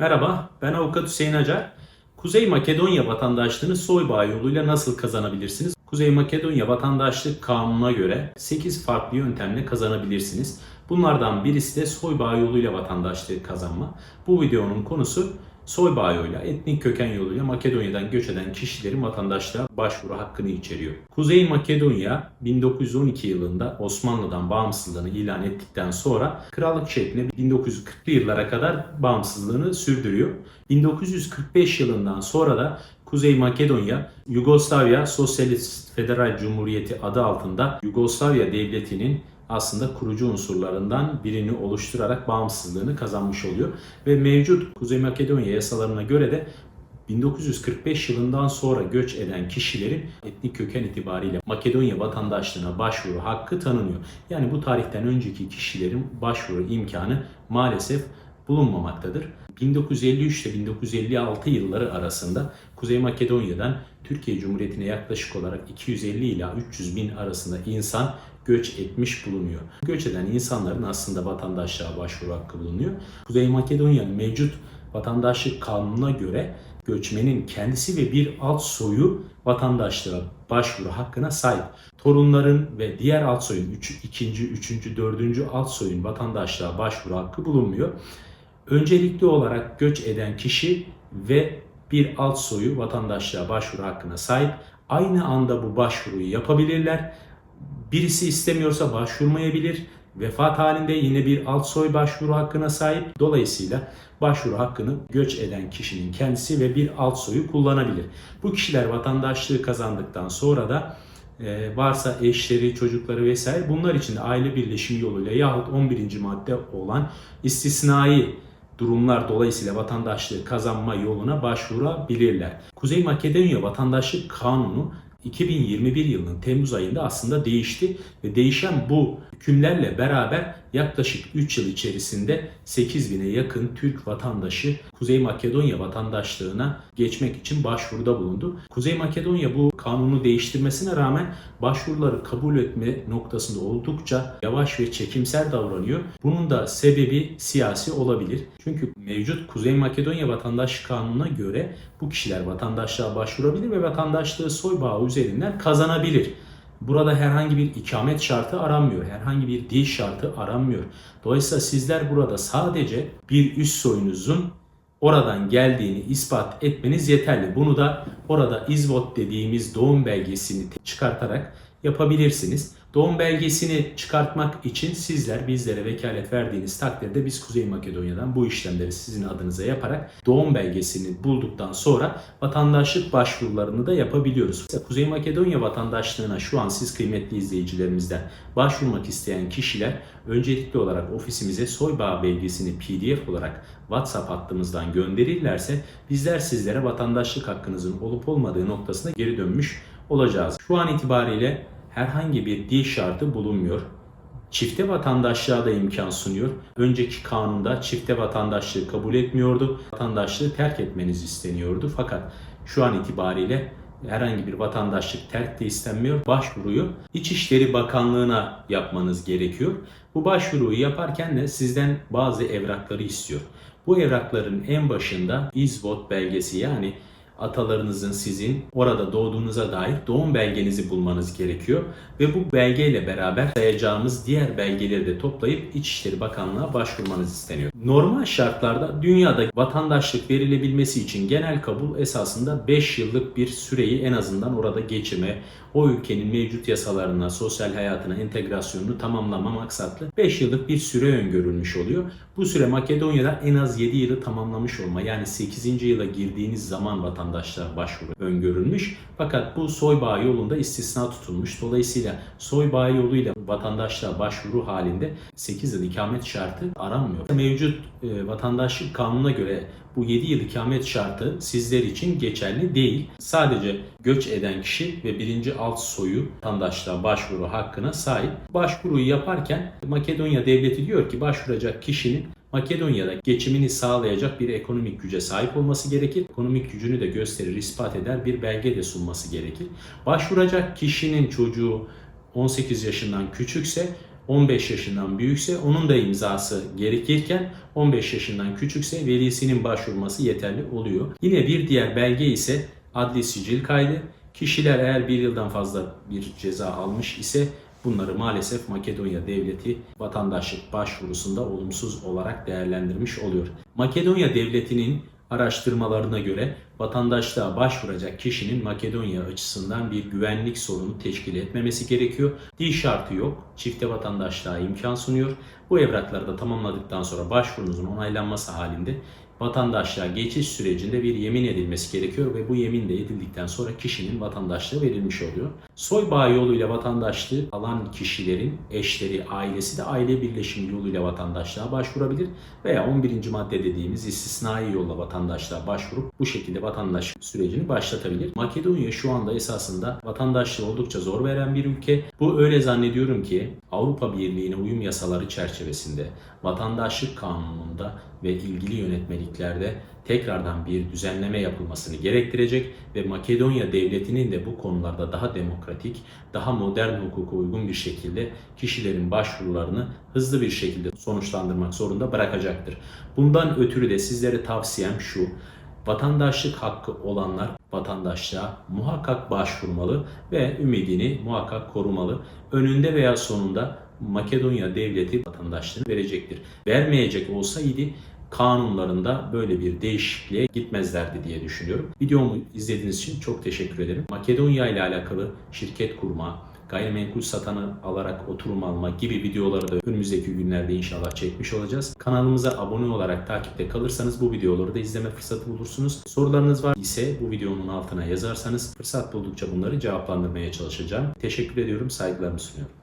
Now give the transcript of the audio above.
Merhaba, ben avukat Hüseyin Acar. Kuzey Makedonya vatandaşlığını soybağ yoluyla nasıl kazanabilirsiniz? Kuzey Makedonya vatandaşlık kanununa göre 8 farklı yöntemle kazanabilirsiniz. Bunlardan birisi de soybağ yoluyla vatandaşlığı kazanma. Bu videonun konusu soybağ yoluyla, etnik köken yoluyla Makedonya'dan göç eden kişilerin vatandaşlığa başvuru hakkını içeriyor. Kuzey Makedonya 1912 yılında Osmanlı'dan bağımsızlığını ilan ettikten sonra krallık şeklinde 1940'lı yıllara kadar bağımsızlığını sürdürüyor. 1945 yılından sonra da Kuzey Makedonya, Yugoslavya Sosyalist Federal Cumhuriyeti adı altında Yugoslavya Devleti'nin aslında kurucu unsurlarından birini oluşturarak bağımsızlığını kazanmış oluyor. Ve mevcut Kuzey Makedonya yasalarına göre de 1945 yılından sonra göç eden kişilerin etnik köken itibariyle Makedonya vatandaşlığına başvuru hakkı tanınıyor. Yani bu tarihten önceki kişilerin başvuru imkanı maalesef bulunmamaktadır. 1953 ile 1956 yılları arasında Kuzey Makedonya'dan Türkiye Cumhuriyeti'ne yaklaşık olarak 250 ila 300 bin arasında insan göç etmiş bulunuyor. Göç eden insanların aslında vatandaşlığa başvuru hakkı bulunuyor. Kuzey Makedonya'nın mevcut vatandaşlık kanununa göre göçmenin kendisi ve bir alt soyu vatandaşlığa başvuru hakkına sahip. Torunların ve diğer alt soyun, 3. 2. 3. 4. alt soyun vatandaşlığa başvuru hakkı bulunmuyor. Öncelikli olarak göç eden kişi ve bir alt soyu vatandaşlığa başvuru hakkına sahip. Aynı anda bu başvuruyu yapabilirler. Birisi istemiyorsa başvurmayabilir. Vefat halinde yine bir alt soy başvuru hakkına sahip. Dolayısıyla başvuru hakkını göç eden kişinin kendisi ve bir alt soyu kullanabilir. Bu kişiler vatandaşlığı kazandıktan sonra da e, varsa eşleri, çocukları vesaire bunlar için de aile birleşimi yoluyla yahut 11. madde olan istisnai durumlar dolayısıyla vatandaşlığı kazanma yoluna başvurabilirler. Kuzey Makedonya Vatandaşlık Kanunu 2021 yılının Temmuz ayında aslında değişti ve değişen bu hükümlerle beraber yaklaşık 3 yıl içerisinde 8000'e yakın Türk vatandaşı Kuzey Makedonya vatandaşlığına geçmek için başvuruda bulundu. Kuzey Makedonya bu kanunu değiştirmesine rağmen başvuruları kabul etme noktasında oldukça yavaş ve çekimser davranıyor. Bunun da sebebi siyasi olabilir. Çünkü mevcut Kuzey Makedonya vatandaşlık kanununa göre bu kişiler vatandaşlığa başvurabilir ve vatandaşlığı soy bağı üzerinden kazanabilir. Burada herhangi bir ikamet şartı aranmıyor. Herhangi bir dil şartı aranmıyor. Dolayısıyla sizler burada sadece bir üst soyunuzun oradan geldiğini ispat etmeniz yeterli. Bunu da orada izvot dediğimiz doğum belgesini çıkartarak yapabilirsiniz. Doğum belgesini çıkartmak için sizler bizlere vekalet verdiğiniz takdirde biz Kuzey Makedonya'dan bu işlemleri sizin adınıza yaparak doğum belgesini bulduktan sonra vatandaşlık başvurularını da yapabiliyoruz. Mesela Kuzey Makedonya vatandaşlığına şu an siz kıymetli izleyicilerimizden başvurmak isteyen kişiler öncelikli olarak ofisimize soybağ belgesini PDF olarak WhatsApp hattımızdan gönderirlerse bizler sizlere vatandaşlık hakkınızın olup olmadığı noktasına geri dönmüş olacağız. Şu an itibariyle herhangi bir dil şartı bulunmuyor. Çifte vatandaşlığa da imkan sunuyor. Önceki kanunda çifte vatandaşlığı kabul etmiyordu. Vatandaşlığı terk etmeniz isteniyordu. Fakat şu an itibariyle herhangi bir vatandaşlık terk de istenmiyor. Başvuruyu İçişleri Bakanlığı'na yapmanız gerekiyor. Bu başvuruyu yaparken de sizden bazı evrakları istiyor. Bu evrakların en başında izvot belgesi yani atalarınızın sizin orada doğduğunuza dair doğum belgenizi bulmanız gerekiyor. Ve bu belgeyle beraber sayacağımız diğer belgeleri de toplayıp İçişleri Bakanlığı'na başvurmanız isteniyor. Normal şartlarda dünyada vatandaşlık verilebilmesi için genel kabul esasında 5 yıllık bir süreyi en azından orada geçirme, o ülkenin mevcut yasalarına, sosyal hayatına entegrasyonunu tamamlama maksatlı 5 yıllık bir süre öngörülmüş oluyor. Bu süre Makedonya'da en az 7 yılı tamamlamış olma yani 8. yıla girdiğiniz zaman vatandaşlar başvuru öngörülmüş. Fakat bu soybağ yolunda istisna tutulmuş. Dolayısıyla soybağ yoluyla vatandaşlığa başvuru halinde 8 yıl ikamet şartı aranmıyor. Mevcut e, vatandaşlık kanununa göre bu 7 yıl ikamet şartı sizler için geçerli değil. Sadece göç eden kişi ve birinci alt soyu vatandaşlığa başvuru hakkına sahip. Başvuruyu yaparken Makedonya devleti diyor ki başvuracak kişinin Makedonya'da geçimini sağlayacak bir ekonomik güce sahip olması gerekir. Ekonomik gücünü de gösterir, ispat eder bir belge de sunması gerekir. Başvuracak kişinin çocuğu 18 yaşından küçükse 15 yaşından büyükse onun da imzası gerekirken 15 yaşından küçükse velisinin başvurması yeterli oluyor. Yine bir diğer belge ise adli sicil kaydı. Kişiler eğer bir yıldan fazla bir ceza almış ise bunları maalesef Makedonya devleti vatandaşlık başvurusunda olumsuz olarak değerlendirmiş oluyor. Makedonya devletinin araştırmalarına göre vatandaşlığa başvuracak kişinin Makedonya açısından bir güvenlik sorunu teşkil etmemesi gerekiyor. Dil şartı yok. Çifte vatandaşlığa imkan sunuyor. Bu evrakları da tamamladıktan sonra başvurunuzun onaylanması halinde vatandaşlığa geçiş sürecinde bir yemin edilmesi gerekiyor ve bu yemin de edildikten sonra kişinin vatandaşlığı verilmiş oluyor. Soy bağı yoluyla vatandaşlığı alan kişilerin eşleri, ailesi de aile birleşimi yoluyla vatandaşlığa başvurabilir veya 11. madde dediğimiz istisnai yolla vatandaşlığa başvurup bu şekilde vatandaşlık sürecini başlatabilir. Makedonya şu anda esasında vatandaşlığı oldukça zor veren bir ülke. Bu öyle zannediyorum ki Avrupa Birliği'ne uyum yasaları çerçevesinde vatandaşlık kanununda ve ilgili yönetmeliklerde tekrardan bir düzenleme yapılmasını gerektirecek ve Makedonya devletinin de bu konularda daha demokratik, daha modern hukuka uygun bir şekilde kişilerin başvurularını hızlı bir şekilde sonuçlandırmak zorunda bırakacaktır. Bundan ötürü de sizlere tavsiyem şu. Vatandaşlık hakkı olanlar vatandaşlığa muhakkak başvurmalı ve ümidini muhakkak korumalı. Önünde veya sonunda Makedonya devleti vatandaşlığını verecektir. Vermeyecek olsaydı kanunlarında böyle bir değişikliğe gitmezlerdi diye düşünüyorum. Videomu izlediğiniz için çok teşekkür ederim. Makedonya ile alakalı şirket kurma, gayrimenkul satanı alarak oturum alma gibi videoları da önümüzdeki günlerde inşallah çekmiş olacağız. Kanalımıza abone olarak takipte kalırsanız bu videoları da izleme fırsatı bulursunuz. Sorularınız var ise bu videonun altına yazarsanız fırsat buldukça bunları cevaplandırmaya çalışacağım. Teşekkür ediyorum, saygılarımı sunuyorum.